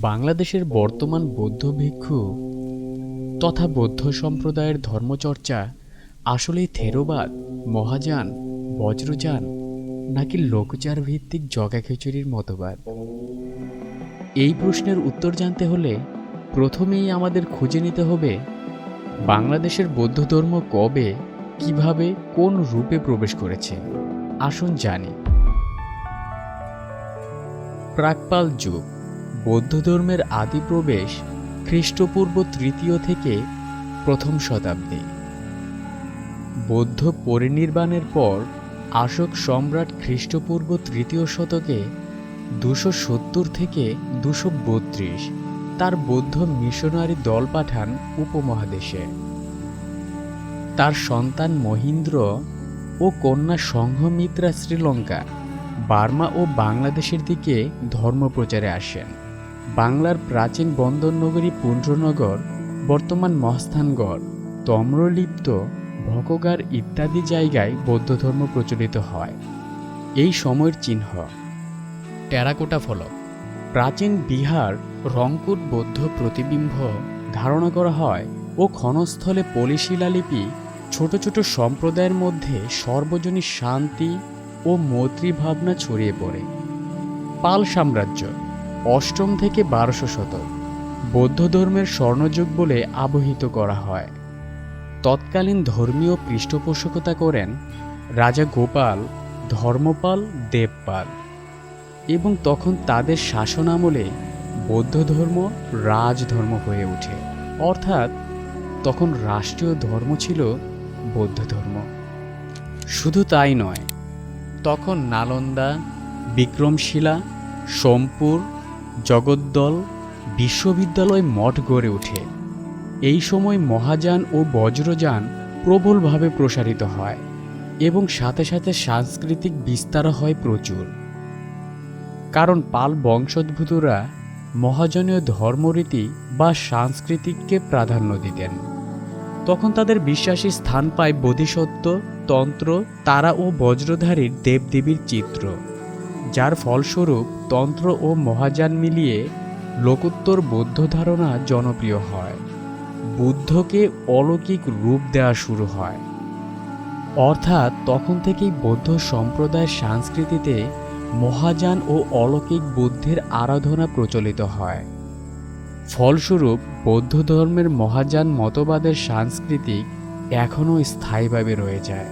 বাংলাদেশের বর্তমান বৌদ্ধ ভিক্ষু তথা বৌদ্ধ সম্প্রদায়ের ধর্মচর্চা আসলেই থেরোবাদ, মহাযান, বজ্রযান নাকি লোকচার ভিত্তিক জগা খিচুড়ির মতবাদ? এই প্রশ্নের উত্তর জানতে হলে প্রথমেই আমাদের খুঁজে নিতে হবে বাংলাদেশের বৌদ্ধ ধর্ম কবে, কীভাবে, কোন রূপে প্রবেশ করেছে। আসুন জানি। প্রাকপাল যুগ, বৌদ্ধ ধর্মের আদি প্রবেশ খ্রিস্টপূর্ব তৃতীয় থেকে প্রথম শতাব্দী। বৌদ্ধ পরিনির্বাণের পর আশোক সম্রাট খ্রিস্টপূর্ব তৃতীয় শতকে দুশো সত্তর থেকে দুশো বত্রিশ তার বৌদ্ধ মিশনারি দল পাঠান উপমহাদেশে। তার সন্তান মহিন্দ্র ও কন্যা সংঘমিত্রা শ্রীলঙ্কা বার্মা ও বাংলাদেশের দিকে ধর্মপ্রচারে আসেন। বাংলার প্রাচীন বন্দরনগরী পুণ্ড্রনগর বর্তমান মহস্থানগড়, তম্রলিপ্ত, ভকগার ইত্যাদি জায়গায় বৌদ্ধ ধর্ম প্রচলিত হয়। এই সময়ের চিহ্ন টেরাকোটা ফলক। প্রাচীন বিহার রংপুর বৌদ্ধ প্রতিবিম্ব ধারণা করা হয় ও ক্ষণস্থলে পলিশিলালিপি ছোট ছোট সম্প্রদায়ের মধ্যে সর্বজনীন শান্তি ও মৈত্রী ভাবনা ছড়িয়ে পড়ে। পাল সাম্রাজ্য, অষ্টম থেকে বারোশো শতক, বৌদ্ধ ধর্মের স্বর্ণযুগ বলে আবহিত করা হয়। তৎকালীন ধর্মীয় পৃষ্ঠপোষকতা করেন রাজা গোপাল, ধর্মপাল, দেবপাল এবং তখন তাদের শাসনামলে বৌদ্ধ ধর্ম রাজধর্ম হয়ে ওঠে। অর্থাৎ তখন রাষ্ট্রীয় ধর্ম ছিল বৌদ্ধ ধর্ম। শুধু তাই নয়, তখন নালন্দা, বিক্রমশিলা, সোমপুর, জগদ্দল, বিশ্ববিদ্যালয় মঠ গড়ে ওঠে। এই সময় মহাযান ও বজ্রযান প্রবলভাবে প্রসারিত হয় এবং সাথে সাথে সাংস্কৃতিক বিস্তার হয় প্রচুর। কারণ পাল বংশোদ্ভূতরা মহাজনীয় ধর্মরীতি বা সাংস্কৃতিককে প্রাধান্য দিতেন। তখন তাদের বিশ্বাসী স্থান পায় বোধিসত্ত্ব তন্ত্র, তারা ও বজ্রধারীর দেবদেবীর চিত্র, যার ফলস্বরূপ তন্ত্র ও মহাযান মিলিয়ে লোকোত্তর বৌদ্ধ ধারণা জনপ্রিয় হয়। বুদ্ধকে অলৌকিক রূপ দেওয়া শুরু হয়। অর্থাৎ তখন থেকেই বৌদ্ধ সম্প্রদায়ের সংস্কৃতিতে মহাযান ও অলৌকিক বুদ্ধের আরাধনা প্রচলিত হয়। ফলস্বরূপ বৌদ্ধ ধর্মের মহাযান মতবাদের সাংস্কৃতিক এখনও স্থায়ীভাবে রয়ে যায়।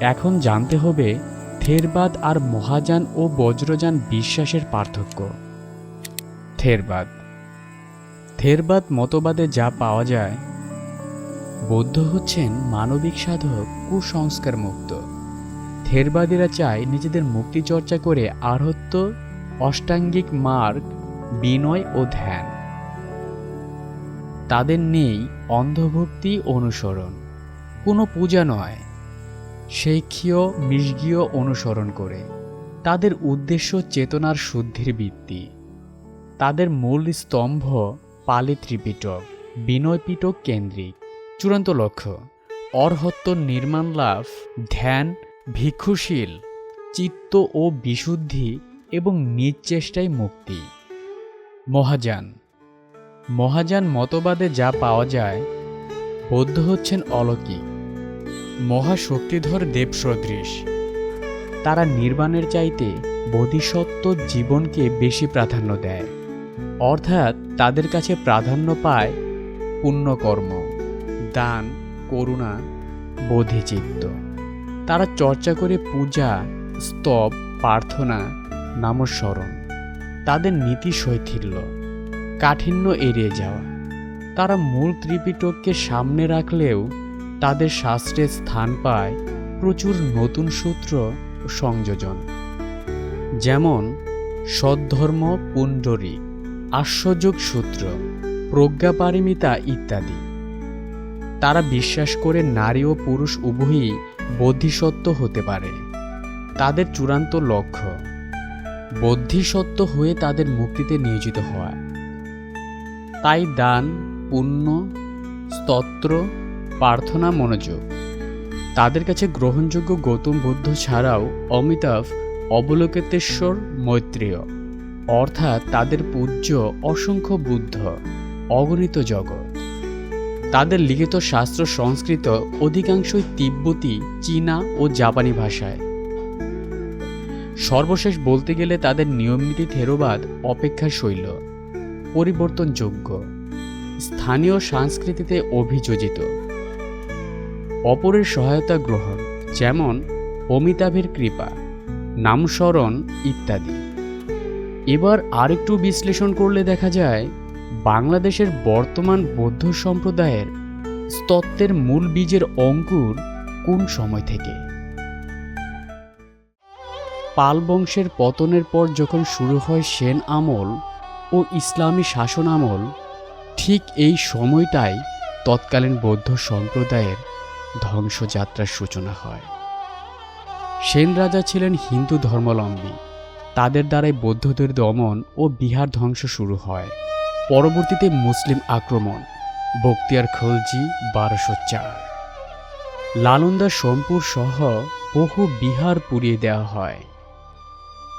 এখন জানতে হবে থেরবাদ আর মহাযান ও বজ্রযান বিশ্বাসের পার্থক্য। থেরবাদ। থেরবাদ মতবাদে যা পাওয়া যায়, বৌদ্ধ হচ্ছেন মানবিক সাধক কুসংস্কার মুক্ত থেরবাদীরা চায় নিজেদের মুক্তি চর্চা করে আরহত্য অষ্টাঙ্গিক মার্গ বিনয় ও ধ্যান। তাদের নেই অন্ধভক্তি অনুসরণ। কোনো পূজা নয়। শৈক্ষীয় মিষ্গীয় অনুসরণ করে। তাদের উদ্দেশ্য চেতনার শুদ্ধির ভিত্তি। তাদের মূল স্তম্ভ পালি ত্রিপিটক বিনয় পিটক কেন্দ্রিক। চূড়ান্ত লক্ষ্য। অর্হত্ব নির্মাণ লাভ, ধ্যান, ভিক্ষুশীল, চিত্ত ও বিশুদ্ধি এবং নিজ চেষ্টায় মুক্তি। মহাযান। মহাযান মতবাদে যা পাওয়া যায়, বৌদ্ধ হচ্ছেন অলৌকিক। মহাশক্তিধর দেব সদৃশ তারা নির্বাণের চাইতে বোধিসত্ত্ব জীবনকে বেশি প্রাধান্য দেয়। অর্থাৎ তাদের কাছে প্রাধান্য পায় পুণ্যকর্ম, দান, করুণা, বোধিচিত্ত। তারা চর্চা করে পূজা, স্তব, প্রার্থনা, নামস্মরণ। তাদের নীতি শৈথিল্য। কাঠিন্য এড়িয়ে যাওয়া। তারা মূল ত্রিপিটককে সামনে রাখলেও তাদের শাস্ত্রে স্থান পায় প্রচুর নতুন সূত্র ও সংযোজন। যেমন, সদ্ধর্ম পুণ্ডরী আশ্বযোগ সূত্র প্রজ্ঞাপারিমিতা ইত্যাদি। তারা বিশ্বাস করে নারী ও পুরুষ উভয়ই বোধিসত্ত্ব হতে পারে। তাদের চূড়ান্ত লক্ষ্য বোধিসত্ত্ব হয়ে তাদের মুক্তিতে নিয়োজিত হওয়া। তাই দান, পুণ্য, স্তত্র, প্রার্থনা, মনোযোগ। তাদের কাছে গ্রহণযোগ্য গৌতম বুদ্ধ ছাড়াও অমিতাভ অবলোকিতেশ্বর মৈত্রেয়। অর্থাৎ তাদের পূজ্য অসংখ্য বুদ্ধ, অগণিত জগৎ। তাদের লিখিত শাস্ত্র সংস্কৃত অধিকাংশই তিব্বতী, চীনা ও জাপানি ভাষায়। সর্বশেষ বলতে গেলে তাদের নিয়মনীতি থেরোবাদ অপেক্ষা শৈল, পরিবর্তনযোগ্য, স্থানীয় সংস্কৃতিতে অভিযোজিত। অপরের সহায়তা গ্রহণ, যেমন অমিতাভের কৃপা, নামস্মরণ ইত্যাদি। এবার আরেকটু বিশ্লেষণ করলে দেখা যায়, বাংলাদেশের বর্তমান বৌদ্ধ সম্প্রদায়ের স্তত্ত্বের মূল বীজের অঙ্কুর কোন সময় থেকে? পাল বংশের পতনের পর যখন শুরু হয় সেন আমল ও ইসলামী শাসন আমল, ঠিক এই সময়টাই তৎকালীন বৌদ্ধ সম্প্রদায়ের ধ্বংসযাত্রার সূচনা হয়। সেন রাজা ছিলেন হিন্দু ধর্মাবলম্বী। তাদের দ্বারাই বৌদ্ধদের দমন ও বিহার ধ্বংস শুরু হয়। পরবর্তীতে মুসলিম আক্রমণ, বক্তিয়ার খলজি, বারোশো চার। লালন্দা সোমপুর সহ বহু বিহার পুড়িয়ে দেওয়া হয়।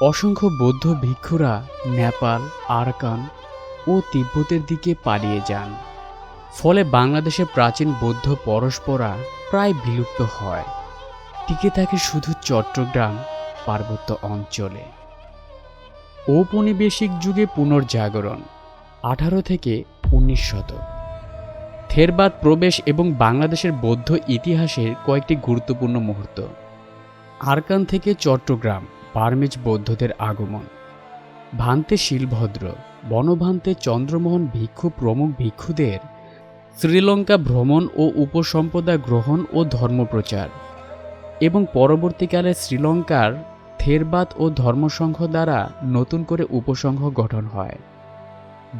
অসংখ্য বৌদ্ধ ভিক্ষুরা নেপাল, আরাকান ও তিব্বতের দিকে পালিয়ে যান। ফলে বাংলাদেশে প্রাচীন বৌদ্ধ পরস্পরা প্রায় বিলুপ্ত হয়। টিকে থাকে শুধু চট্টগ্রাম পার্বত্য অঞ্চলে। ঔপনিবেশিক যুগে পুনর্জাগরণ, আঠারো থেকে উনিশ শতক। থেরবাদ প্রবেশ এবং বাংলাদেশের বৌদ্ধ ইতিহাসের কয়েকটি গুরুত্বপূর্ণ মুহূর্ত। আরকান থেকে চট্টগ্রাম বার্মেজ বৌদ্ধদের আগমন। ভান্তে শিলভদ্র, বনভান্তে চন্দ্রমোহন ভিক্ষু প্রমুখ ভিক্ষুদের শ্রীলঙ্কা ভ্রমণ ও উপসম্পদা গ্রহণ ও ধর্মপ্রচার এবং পরবর্তীকালে শ্রীলঙ্কার থেরবাদ ও ধর্মসংঘ দ্বারা নতুন করে উপসংঘ গঠন হয়।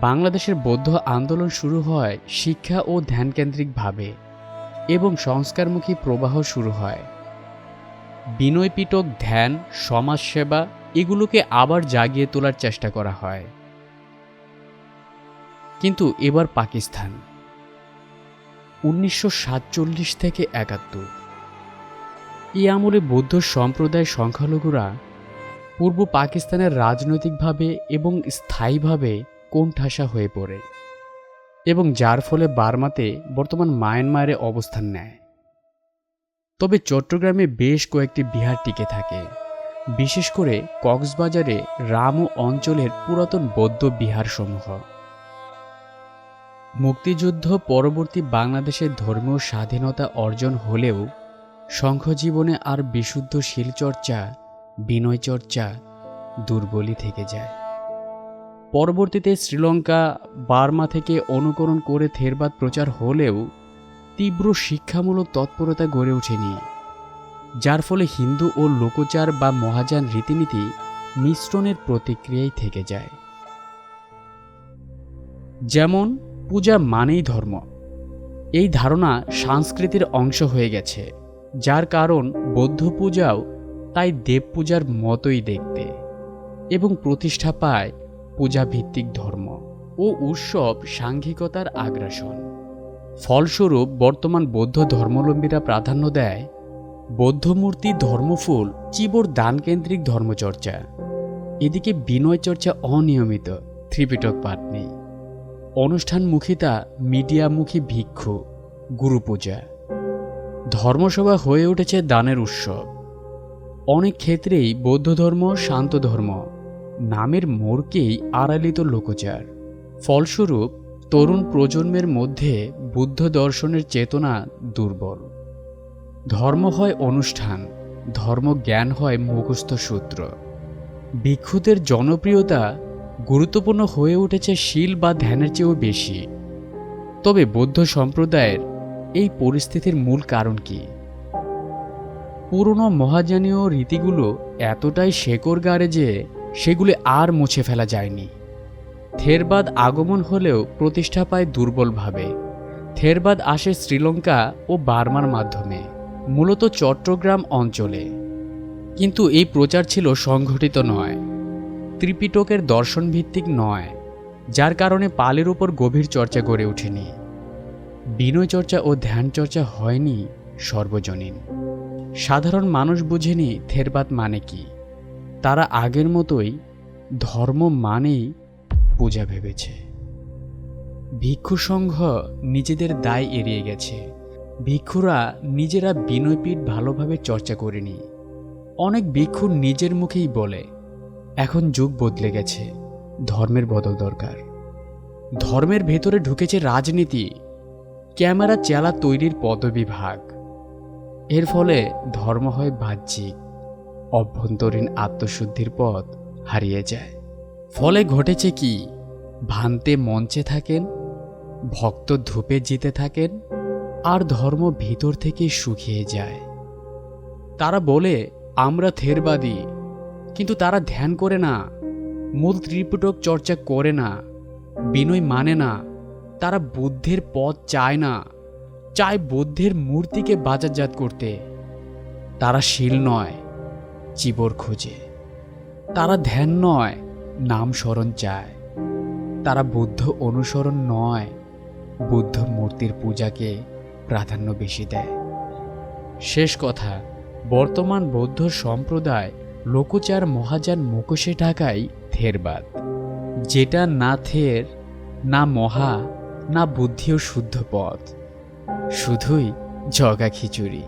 বাংলাদেশের বৌদ্ধ আন্দোলন শুরু হয় শিক্ষা ও ধ্যানকেন্দ্রিকভাবে এবং সংস্কারমুখী প্রবাহ শুরু হয়। বিনয়পিটক ধ্যান, সমাজসেবা এগুলোকে আবার জাগিয়ে তোলার চেষ্টা করা হয়। কিন্তু এবার পাকিস্তান। উনিশশো সাতচল্লিশ থেকে একাত্তর। এই আমলে বৌদ্ধ সম্প্রদায় সংখ্যালঘুরা পূর্ব পাকিস্তানের রাজনৈতিকভাবে এবং স্থায়ীভাবে কোণঠাসা হয়ে পড়ে এবং যার ফলে বার্মাতে বর্তমান মায়ানমারে অবস্থান নেয়। তবে চট্টগ্রামে বেশ কয়েকটি বিহার টিকে থাকে। বিশেষ করে কক্সবাজারে রামু অঞ্চলের পুরাতন বৌদ্ধ বিহারসমূহ। মুক্তিযুদ্ধ পরবর্তী বাংলাদেশের ধর্মীয় স্বাধীনতা অর্জন হলেও সংঘজীবনে আর বিশুদ্ধ শিলচর্চা, বিনয়চর্চা দুর্বলই থেকে যায়। পরবর্তীতে শ্রীলঙ্কা, বার্মা থেকে অনুকরণ করে থেরবাদ প্রচার হলেও তীব্র শিক্ষামূলক তৎপরতা গড়ে ওঠেনি, যার ফলে হিন্দু ও লোকচার বা মহাযান রীতিনীতি মিশ্রণের প্রতিক্রিয়াই থেকে যায়। যেমন, পূজা মানেই ধর্ম। এই ধারণা সংস্কৃতির অংশ হয়ে গেছে, যার কারণ বৌদ্ধ পূজাও তাই দেব পূজার মতোই দেখতে এবং প্রতিষ্ঠা পায় পূজাভিত্তিক ধর্ম ও উৎসব সাংঘিকতার আগ্রাসন। ফলস্বরূপ বর্তমান বৌদ্ধ ধর্মাবলম্বীরা প্রাধান্য দেয় বৌদ্ধমূর্তি, ধর্মফুল, চিবর দানকেন্দ্রিক ধর্মচর্চা। এদিকে বিনয় চর্চা অনিয়মিত, ত্রিপিটক পাঠ নেই অনুষ্ঠানমুখিতা, মিডিয়ামুখী ভিক্ষু, গুরুপূজা। ধর্মসভা হয়ে উঠেছে দানের উৎসব। অনেক ক্ষেত্রেই বৌদ্ধ ধর্ম, শান্ত ধর্ম, নামের মোড়কেই আড়ালিত লোকচার। ফলস্বরূপ তরুণ প্রজন্মের মধ্যে বুদ্ধ দর্শনের চেতনা দুর্বল। ধর্ম হয় অনুষ্ঠান, ধর্ম জ্ঞান হয় মুখস্থ সূত্র। ভিক্ষুদের জনপ্রিয়তা গুরুত্বপূর্ণ হয়ে উঠেছে শিল বা ধ্যানের চেয়েও বেশি। তবে বৌদ্ধ সম্প্রদায়ের এই পরিস্থিতির মূল কারণ কি? পুরনো মহাজানীয় রীতিগুলো এতটাই শেকড় গাড়ে যে সেগুলি আর মুছে ফেলা যায়নি। থেরবাদ আগমন হলেও প্রতিষ্ঠা পায় দুর্বলভাবে। থেরবাদ আসে শ্রীলঙ্কা ও বার্মার মাধ্যমে, মূলত চট্টগ্রাম অঞ্চলে। কিন্তু এই প্রচার ছিল সংঘটিত নয়, ত্রিপিটকের দর্শনভিত্তিক নয়, যার কারণে পালের উপর গভীর চর্চা গড়ে ওঠেনি। বিনয় চর্চা ও ধ্যান চর্চা হয়নি সর্বজনীন। সাধারণ মানুষ বুঝেনি থেরবাদ মানে কি। তারা আগের মতোই ধর্ম মানেই পূজা ভেবেছে। ভিক্ষু সংঘ নিজেদের দায় এড়িয়ে গেছে। ভিক্ষুরা নিজেরা বিনয়পীঠ ভালোভাবে চর্চা করেনি। অনেক ভিক্ষু নিজের মুখেই বলে, এখন যুগ বদলে গেছে, ধর্মের বদল দরকার। ধর্মের ভেতরে ঢুকেছে রাজনীতি, ক্যামেরা চেলা তৈরির পদবিভাগ। এর ফলে ধর্ম হয় বাহ্যিক, অভ্যন্তরীণ আত্মশুদ্ধির পথ হারিয়ে যায়। ফলে ঘটেছে কি? ভান্তে মঞ্চে থাকেন ভক্ত ধূপে জিতে থাকেন আর ধর্ম ভিতর থেকে শুকিয়ে যায়। তারা বলে, আমরা থেরবাদী, কিন্তু তারা ধ্যান করে না, মূল ত্রিপুটক চর্চা করে না, বিনয় মানে না, তারা বুদ্ধের পথ চায় না, চায় বুদ্ধের মূর্তিকে বাজারজাত করতে। তারা শিল নয়, চিবর খোঁজে। তারা ধ্যান নয়, নাম স্মরণ চায়। তারা বুদ্ধ অনুসরণ নয় বুদ্ধ মূর্তির পূজাকে প্রাধান্য বেশি দেয়। শেষ কথা, বর্তমান বৌদ্ধ সম্প্রদায় লোকচার মহাযান মুখোশে ঢাকাই থেরবাদ। যেটা না থের, না মহা, না বুদ্ধি ও শুদ্ধ পথ। শুধুই জগা খিচুড়ি।